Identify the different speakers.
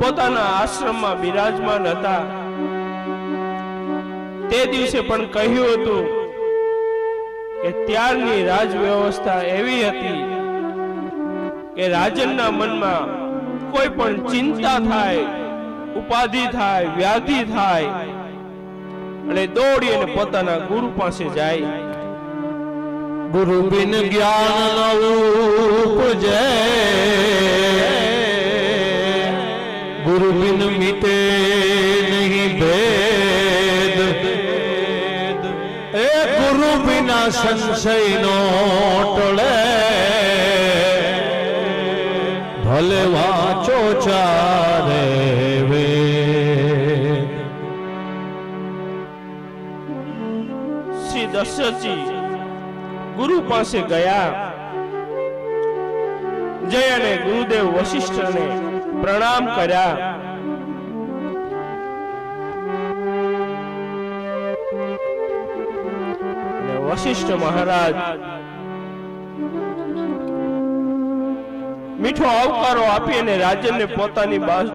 Speaker 1: પોતાના આશ્રમમાં બિરાજમાન હતા. તે દિવસે પણ કહ્યું હતું કે ત્યારની રાજ વ્યવસ્થા એવી હતી કે રાજનના મનમાં કોઈ પણ ચિંતા થાય, ઉપાધિ થાય, વ્યાધિ થાય અને દોડી અને પોતાના ગુરુ પાસે જાય.
Speaker 2: ગુરુ બિન જ્ઞાન ઉપજે गुरु बिन मिटे नहीं भेद। ए गुरु बिना संशय नो टोले। भले वाचो चारे वे।
Speaker 1: श्री दशरथ जी, गुरु पासे गया। અને ગુરુદેવ વશિષ્ઠને પ્રણામ કર્યા. વશિષ્ઠ મહારાજ મીઠો આવકારો આપી અને રાજનને પોતાની બાજુ